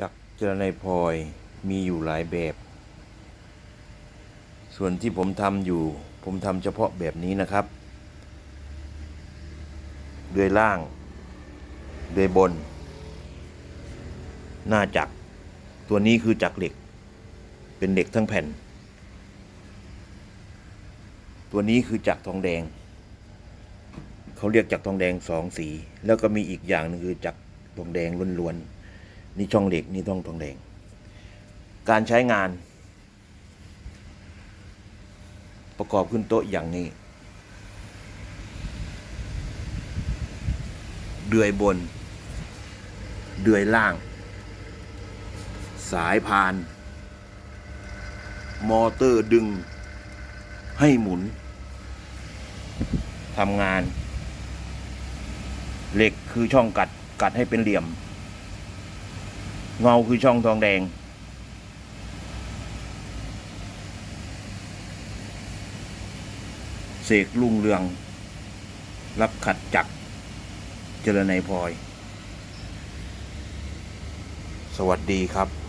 จักรเจรไนพลอยมีอยู่หลายแบบ ส่วนที่ผมทำอยู่ ผมทำเฉพาะแบบนี้นะครับ เดือยล่าง เดือยบน หน้าจักรตัวนี้คือจักรเหล็ก เป็นเหล็กทั้งแผ่น ตัวนี้คือจักรทองแดง เขาเรียกจักรทองแดงสองสี แล้วก็มีอีกอย่างหนึงคือจักรทองแดงล้วนๆ นี่ช่องเหล็กนี่ต้องทองแดง การใช้งาน ประกอบขึ้นโต๊ะอย่างนี้ เดือยบน เดือยล่าง สายพาน มอเตอร์ดึงให้หมุนทำงาน เหล็กคือช่องกัดกัดให้เป็นเหลี่ยม เงาคือช่องทองแดง เสกลุ่งเรือง รับขัดจักรเจรไนพลอย สวัสดีครับ